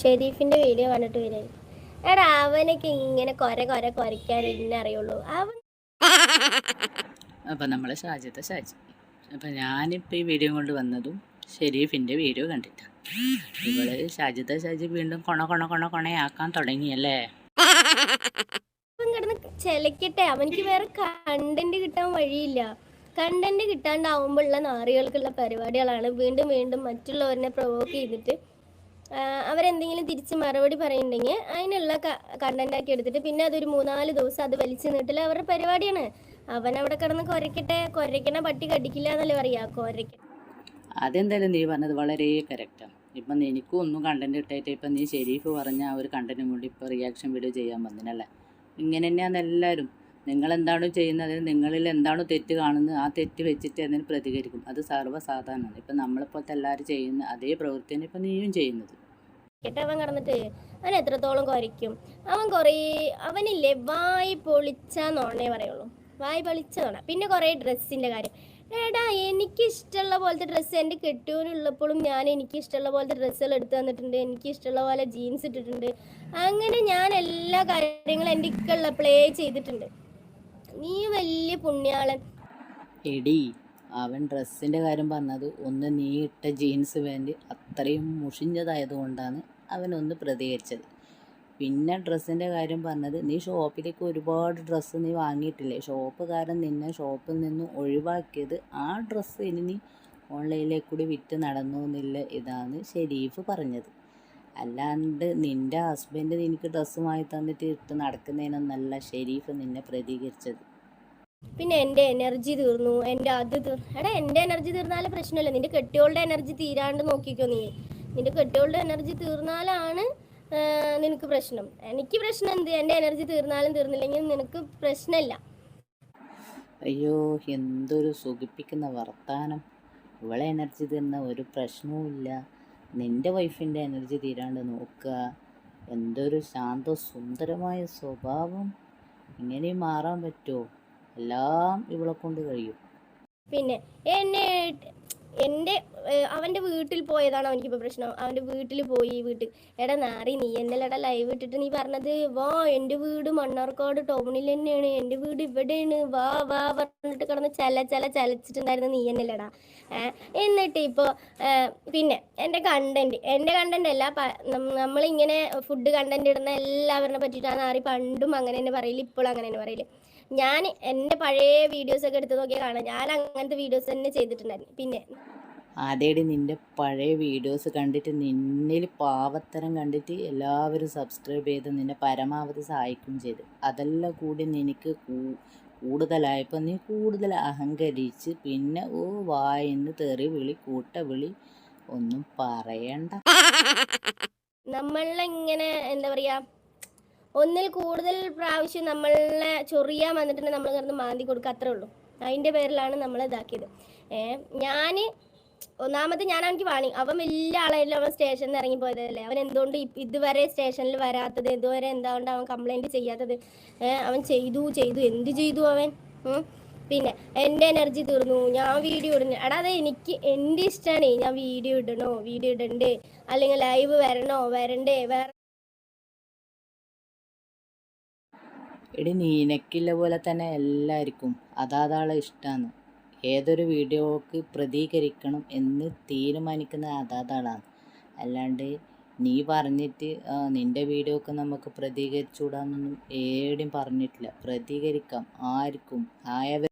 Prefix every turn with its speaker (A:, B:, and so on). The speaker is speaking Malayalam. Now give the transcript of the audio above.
A: ഷെരീഫിന്റെ വീഡിയോ കണ്ടിട്ട് വരാൻ എടാ അവനൊക്കെ ഇങ്ങനെ കൊര കൊര കൊരക്കാൻ ഇന്നെ അറിയുള്ളൂ. അവൻ
B: അപ്പം നമ്മളെ ഷാജിത്തെ ഷാജി. അപ്പം ഞാനിപ്പോൾ ഈ വീഡിയോ കൊണ്ട് വന്നതും ഷെരീഫിന്റെ വീഡിയോ കണ്ടിട്ടാണ് ഇവൾ ഷാജിത്തെ ഷാജി വീണ്ടും കൊണ കൊണ കൊണ കൊണയാക്കാൻ തുടങ്ങിയല്ലേ?
A: കിടന്ന് ചെലക്കട്ടെ. അവനിക്ക് വേറെ കണ്ടന്റ് കിട്ടാൻ വഴിയില്ല. കണ്ടന്റ് കിട്ടാണ്ടാവുമ്പോഴുള്ള നാറികൾക്കുള്ള പരിപാടികളാണ്. വീണ്ടും വീണ്ടും മറ്റുള്ളവരെ പ്രൊവോക്ക് ചെയ്തിട്ട് അവരെന്തെങ്കിലും തിരിച്ച് മറുപടി പറയുന്നുണ്ടെങ്കിൽ അതിനുള്ള കണ്ടന്റ് ആക്കി എടുത്തിട്ട് പിന്നെ അതൊരു മൂന്നാൽ ദിവസം അത് വലിച്ചു നീട്ടില്ല അവരുടെ പരിപാടിയാണ്. അവൻ അവിടെ കിടന്ന് കൊരക്കട്ടെ കൊരക്കണ പട്ടി കടിക്കില്ല എന്നല്ലേ പറയാ? കുരയ്ക്ക
B: അതെന്തായാലും നീ പറഞ്ഞത് വളരെ കറക്റ്റാണ് ഇപ്പം എനിക്കും ഒന്നും കണ്ടന്റ് ഇട്ടായിട്ട് ഇപ്പം നീ ഷെരീഫ് പറഞ്ഞ ആ ഒരു കണ്ടന്റും കൂടി ഇപ്പോൾ റിയാക്ഷൻ വീഡിയോ ചെയ്യാൻ വന്നിനല്ലേ? ഇങ്ങനെ തന്നെയാണ് എല്ലാവരും നിങ്ങൾ എന്താണോ ചെയ്യുന്നത് നിങ്ങളിൽ എന്താണോ തെറ്റ് കാണുന്നത്? ആ തെറ്റ് വെച്ചിട്ട് അതിന് പ്രതികരിക്കും. അത് സർവസാധാരണമാണ്. ഇപ്പം നമ്മളെപ്പോലത്തെ എല്ലാവരും ചെയ്യുന്ന അതേ പ്രവൃത്തിയാണ് ഇപ്പം നീയും ചെയ്യുന്നത്.
A: കേട്ടോ അവൻ കിടന്നിട്ട് അവൻ എത്രത്തോളം കുറയ്ക്കും അവൻ കുറേ അവനില്ലേ വായി പൊളിച്ചാന്നോണേ പറയുള്ളൂ. വായി പൊളിച്ചതോണ പിന്നെ കുറേ ഡ്രസ്സിന്റെ കാര്യം. എടാ എനിക്ക് ഇഷ്ടമുള്ള പോലത്തെ ഡ്രസ്സ് എന്റെ കെട്ടിയവനുള്ളപ്പോഴും ഞാൻ എനിക്ക് ഇഷ്ടമുള്ള പോലത്തെ ഡ്രസ്സുകൾ എടുത്തു തന്നിട്ടുണ്ട്. എനിക്ക് ഇഷ്ടമുള്ള പോലെ ജീൻസ് ഇട്ടിട്ടുണ്ട്. അങ്ങനെ ഞാൻ എല്ലാ കാര്യങ്ങളും എന്റെ ഇക്കുള്ള പ്ലേ ചെയ്തിട്ടുണ്ട്. നീ വലിയ പുണ്യാളൻ.
B: എടി അവൻ ഡ്രസ്സിന്റെ കാര്യം പറഞ്ഞത് ഒന്ന് നീ ഇട്ട ജീൻസ് പാന്റ് അത്രയും മുഷിഞ്ഞതായതുകൊണ്ടാണ് അവനൊന്ന് പ്രതികരിച്ചത്. പിന്നെ ഡ്രസ്സിന്റെ കാര്യം പറഞ്ഞത് നീ ഷോപ്പിലേക്ക് ഒരുപാട് ഡ്രസ്സ് നീ വാങ്ങിയിട്ടില്ലേ? ഷോപ്പുകാരൻ നിന്നെ ഷോപ്പിൽ നിന്ന് ഒഴിവാക്കിയത് ആ ഡ്രസ്സ് ഇനി നീ ഓൺലൈനിലേക്ക് കൂടി വിറ്റ് നടന്നു എന്നില്ല ഇതാണ് ഷെരീഫ് പറഞ്ഞത്. അല്ലാണ്ട് നിന്റെ ഹസ്ബൻഡ് നിനക്ക് ഡ്രസ്സ് വാങ്ങി തന്നിട്ട് ഇട്ട് നടക്കുന്നതിനൊന്നല്ല ഷെരീഫ് നിന്നെ പ്രതികരിച്ചത്.
A: പിന്നെ എന്റെ എനർജി തീർന്നു. എന്റെ അത് എടാ എന്റെ എനർജി തീർന്നാലും പ്രശ്നമില്ല. നിന്റെ കെട്ടിയോളുടെ എനർജി തീരാണ്ട് നോക്കിക്കോ നീ. നിന്റെ കെട്ടിയോളുടെ എനർജി തീർന്നാലാണ് നിനക്ക് പ്രശ്നം. എനിക്ക് പ്രശ്നം എന്ത്? എന്റെ എനർജി തീർന്നാലും തീർന്നില്ലെങ്കിൽ നിനക്ക് പ്രശ്നമില്ല
B: അയ്യോ എന്തൊരു സുഖിപ്പിക്കുന്ന വർത്താനം. ഇവളെ എനർജി തീർന്ന ഒരു പ്രശ്നവുമില്ല നിന്റെ വൈഫിന്റെ എനർജി തീരാണ്ട് നോക്കുക. എന്തൊരു ശാന്ത സുന്ദരമായ സ്വഭാവം. ഇങ്ങനെ മാറാൻ പറ്റുമോ? എല്ലാം ഇവളെ കൊണ്ട് കഴിയും.
A: പിന്നെ എന്നെ എന്റെ അവന്റെ വീട്ടിൽ പോയതാണ് അവനിക്കിപ്പോൾ പ്രശ്നം. അവന്റെ വീട്ടിൽ പോയി വീട്ടിൽ എടാ നാറി നീ എന്നല്ലടാ ലൈവ് ഇട്ടിട്ട് നീ പറഞ്ഞത്? വാ എന്റെ വീട് മണ്ണാർക്കാട് ടൗണിൽ തന്നെയാണ്. എന്റെ വീട് ഇവിടെയാണ്. വാ വാ പറഞ്ഞിട്ട് കിടന്ന് ചല ചല ചലച്ചിട്ടുണ്ടായിരുന്നു നീ എന്നല്ലടാ എന്നിട്ട് ഇപ്പോൾ പിന്നെ എന്റെ കണ്ടന്റ് എന്റെ കണ്ടന്റ് അല്ല നമ്മളിങ്ങനെ ഫുഡ് കണ്ടന്റ് ഇടുന്ന എല്ലാവരെ പറ്റിയിട്ടാണ് നാറി പണ്ടും അങ്ങനെ തന്നെ പറയില്ല ഇപ്പോഴും അങ്ങനെ തന്നെ പറയില്ല ഞാൻ എന്റെ പഴയ വീഡിയോസ് ഒക്കെ എടുത്ത് നോക്കിയാൽ കാണാം. ഞാൻ അങ്ങനത്തെ വീഡിയോസ് തന്നെ ചെയ്തിട്ടുണ്ടായിരുന്നു. പിന്നെ
B: അതേടി നിന്റെ പഴയ വീഡിയോസ് കണ്ടിട്ട് നിന്നിൽ പാവത്തരം കണ്ടിട്ട് എല്ലാവരും സബ്സ്ക്രൈബ് ചെയ്ത് നിന്നെ പരമാവധി സഹായിക്കുകയും ചെയ്ത്. അതെല്ലാം കൂടി നിനക്ക് കൂടുതലായപ്പോൾ നീ കൂടുതൽ അഹങ്കരിച്ച് പിന്നെ ഓ വായിന്ന് തെറി വിളി കൂട്ട വിളി ഒന്നും പറയണ്ട.
A: നമ്മളിങ്ങനെ എന്താ പറയാ ഒന്നിൽ കൂടുതൽ പ്രാവശ്യം നമ്മളെ ചൊറിയാൻ വന്നിട്ടുണ്ടെങ്കിൽ നമ്മൾ കിടന്ന് മാന്തി കൊടുക്കുക അത്രേ ഉള്ളൂ. അതിന്റെ പേരിലാണ് നമ്മൾ ഇതാക്കിയത്. ഏഹ് ഞാൻ ഒന്നാമത് എനിക്ക് വാണി. അവൻ വലിയ ആളായാലും അവൻ സ്റ്റേഷനിൽ നിന്ന് ഇറങ്ങി പോയതല്ലേ. അവൻ എന്തുകൊണ്ട് ഇതുവരെ സ്റ്റേഷനിൽ വരാത്തത്? ഇതുവരെ എന്താകൊണ്ട് അവൻ കംപ്ലൈന്റ് ചെയ്യാത്തത്? അവൻ ചെയ്തു ചെയ്തു. എന്ത് ചെയ്തു അവൻ? പിന്നെ എന്റെ എനർജി തീർന്നു. ഞാൻ വീഡിയോ ഇടുന്നു എടാ അത് എനിക്ക് എന്റെ ഇഷ്ടമാണ് ഞാൻ വീഡിയോ ഇടണോ? വീഡിയോ ഇടണ്ടേ? അല്ലെങ്കിൽ ലൈവ് വരണോ? വരണ്ടേ? വേറെ
B: എടി നിനക്കില്ല പോലെ തന്നെ എല്ലാവർക്കും അതാതാളെ ഇഷ്ടമാണ് ഏതൊരു വീഡിയോക്ക് പ്രതികരിക്കണം എന്ന് തീരുമാനിക്കുന്നത് അതാതാളാണ്. അല്ലാണ്ട് നീ പറഞ്ഞിട്ട് നിന്റെ വീഡിയോക്ക് നമുക്ക് പ്രതികരിച്ചുകൂടാന്നൊന്നും ഏടും പറഞ്ഞിട്ടില്ല. പ്രതികരിക്കാം. ആർക്കും ആയവർ